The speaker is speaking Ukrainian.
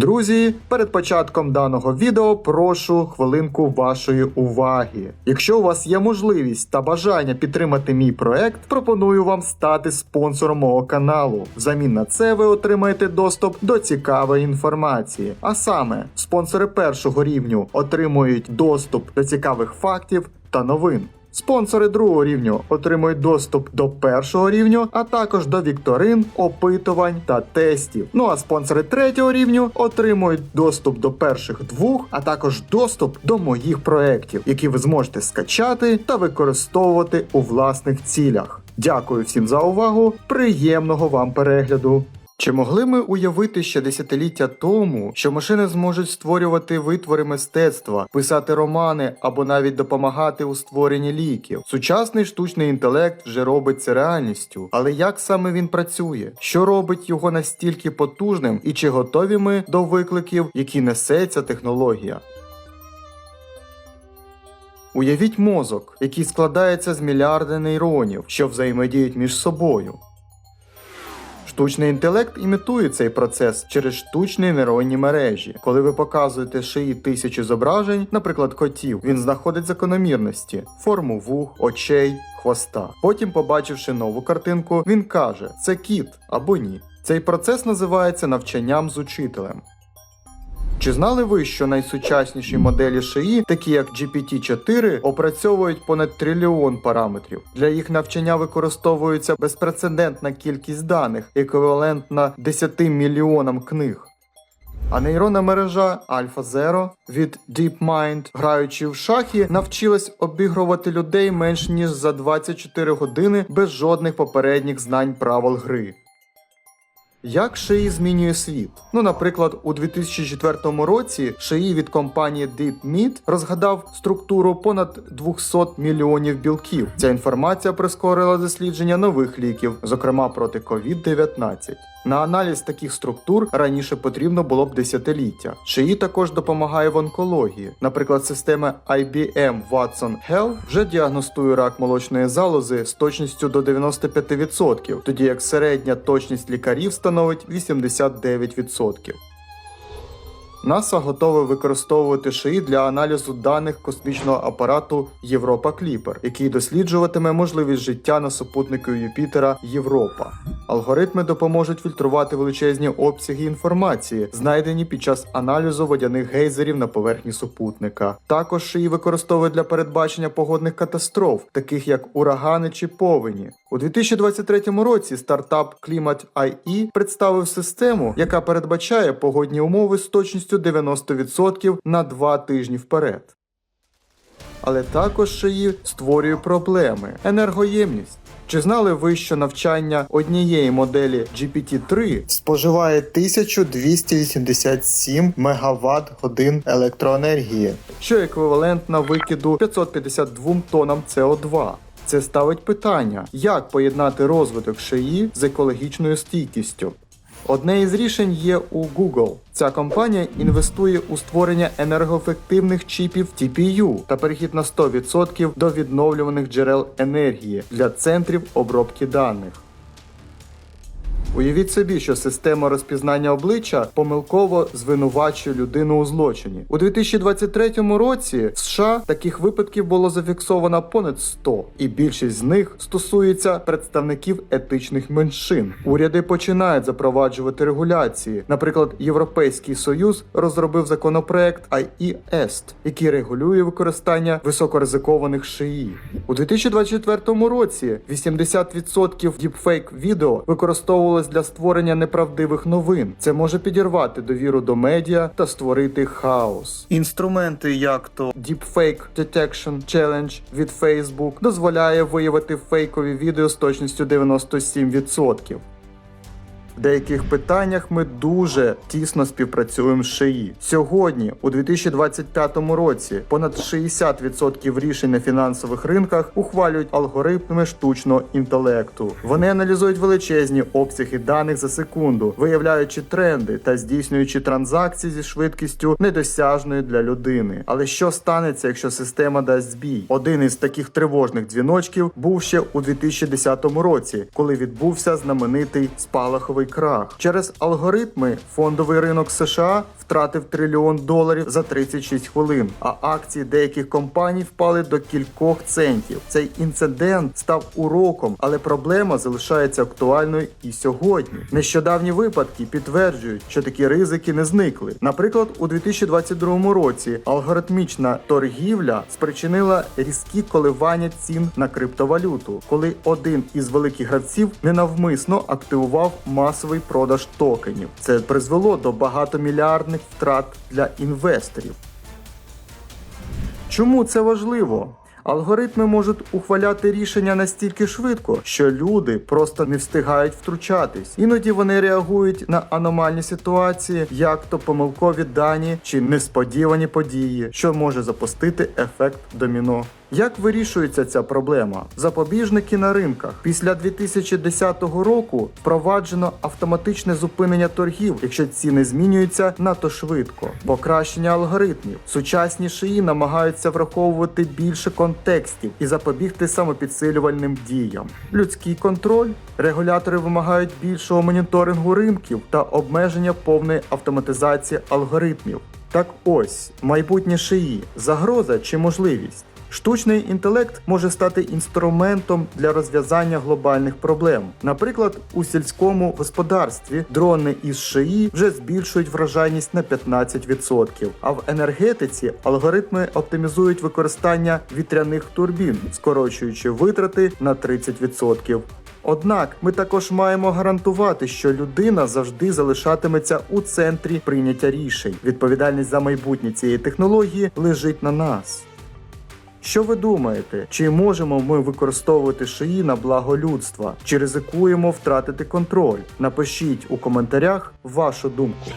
Друзі, перед початком даного відео прошу хвилинку вашої уваги. Якщо у вас є можливість та бажання підтримати мій проект, пропоную вам стати спонсором мого каналу. Взамін на це ви отримаєте доступ до цікавої інформації. А саме, спонсори першого рівню отримують доступ до цікавих фактів та новин. Спонсори другого рівню отримують доступ до першого рівню, а також до вікторин, опитувань та тестів. Ну а спонсори третього рівню отримують доступ до перших двох, а також доступ до моїх проєктів, які ви зможете скачати та використовувати у власних цілях. Дякую всім за увагу! Приємного вам перегляду! Чи могли ми уявити ще десятиліття тому, що машини зможуть створювати витвори мистецтва, писати романи або навіть допомагати у створенні ліків? Сучасний штучний інтелект вже робить це реальністю, але як саме він працює? Що робить його настільки потужним, і чи готові ми до викликів, які несе ця технологія? Уявіть мозок, який складається з мільярда нейронів, що взаємодіють між собою. Штучний інтелект імітує цей процес через штучні нейронні мережі. Коли ви показуєте шиї тисячі зображень, наприклад, котів, він знаходить закономірності, форму вух, очей, хвоста. Потім, побачивши нову картинку, він каже: це кіт або ні. Цей процес називається навчанням з учителем. Чи знали ви, що найсучасніші моделі шиї, такі як GPT-4, опрацьовують понад трильйон параметрів? Для їх навчання використовується безпрецедентна кількість даних, еквівалентна 10 мільйонам книг. А нейронна мережа AlphaZero від DeepMind, граючи в шахи, навчилась обігрувати людей менш ніж за 24 години без жодних попередніх знань правил гри. Як шиї змінює світ? Ну, наприклад, у 2004 році шиї від компанії DeepMeat розгадав структуру понад 200 мільйонів білків. Ця інформація прискорила дослідження нових ліків, зокрема проти COVID-19. На аналіз таких структур раніше потрібно було б десятиліття. Шиї також допомагає в онкології. Наприклад, система IBM Watson Health вже діагностує рак молочної залози з точністю до 95%, тоді як середня точність лікарів становить 89%. НАСА готове використовувати шиї для аналізу даних космічного апарату Європа Кліпер, який досліджуватиме можливість життя на супутнику Юпітера Європа. Алгоритми допоможуть фільтрувати величезні обсяги інформації, знайдені під час аналізу водяних гейзерів на поверхні супутника. Також шиї використовують для передбачення погодних катастроф, таких як урагани чи повені. У 2023 році стартап Climate.ie представив систему, яка передбачає погодні умови з точністю 90% на 2 тижні вперед. Але також шиї створює проблеми: енергоємність. Чи знали ви, що навчання однієї моделі GPT-3 споживає 1287 МВт годин електроенергії, що еквівалентно викиду 552 тоннам СО2? Це ставить питання, як поєднати розвиток шиї з екологічною стійкістю. Одне із рішень є у Google. Ця компанія інвестує у створення енергоефективних чіпів TPU та перехід на 100% до відновлюваних джерел енергії для центрів обробки даних. Уявіть собі, що система розпізнання обличчя помилково звинувачує людину у злочині. У 2023 році в США таких випадків було зафіксовано понад 100, і більшість з них стосується представників етичних меншин. Уряди починають запроваджувати регуляції. Наприклад, Європейський Союз розробив законопроект IE-EST, який регулює використання високоризикованих шиї. У 2024 році 80% діпфейк відео використовували для створення неправдивих новин. Це може підірвати довіру до медіа та створити хаос. Інструменти, як то Deepfake Detection Challenge від Facebook, дозволяє виявити фейкові відео з точністю 97%. Деяких питаннях ми дуже тісно співпрацюємо з ШИІ. Сьогодні, у 2025 році, понад 60% рішень на фінансових ринках ухвалюють алгоритми штучного інтелекту. Вони аналізують величезні обсяги даних за секунду, виявляючи тренди та здійснюючи транзакції зі швидкістю недосяжною для людини. Але що станеться, якщо система дасть збій? Один із таких тривожних дзвіночків був ще у 2010 році, коли відбувся знаменитий спалаховий крах. Через алгоритми фондовий ринок США втратив трильйон доларів за 36 хвилин, а акції деяких компаній впали до кількох центів. Цей інцидент став уроком, але проблема залишається актуальною і сьогодні. Нещодавні випадки підтверджують, що такі ризики не зникли. Наприклад, у 2022 році алгоритмічна торгівля спричинила різкі коливання цін на криптовалюту, коли один із великих гравців ненавмисно активував масовий продаж токенів. Це призвело до багатомільярдних втрат для інвесторів. Чому це важливо? Алгоритми можуть ухваляти рішення настільки швидко, що люди просто не встигають втручатись. Іноді вони реагують на аномальні ситуації, як то помилкові дані чи несподівані події, що може запустити ефект доміно. Як вирішується ця проблема? Запобіжники на ринках після 2010 року впроваджено автоматичне зупинення торгів, якщо ціни змінюються надто швидко. Покращення алгоритмів. Сучасні шиї намагаються враховувати більше контекстів і запобігти самопідсилювальним діям. Людський контроль. Регулятори вимагають більшого моніторингу ринків та обмеження повної автоматизації алгоритмів. Так ось майбутнє шиї загроза чи можливість. Штучний інтелект може стати інструментом для розв'язання глобальних проблем. Наприклад, у сільському господарстві дрони із ШИІ вже збільшують вражайність на 15%, а в енергетиці алгоритми оптимізують використання вітряних турбін, скорочуючи витрати на 30%. Однак ми також маємо гарантувати, що людина завжди залишатиметься у центрі прийняття рішень. Відповідальність за майбутнє цієї технології лежить на нас. Що ви думаєте? Чи можемо ми використовувати шиї на благо людства? Чи ризикуємо втратити контроль? Напишіть у коментарях вашу думку.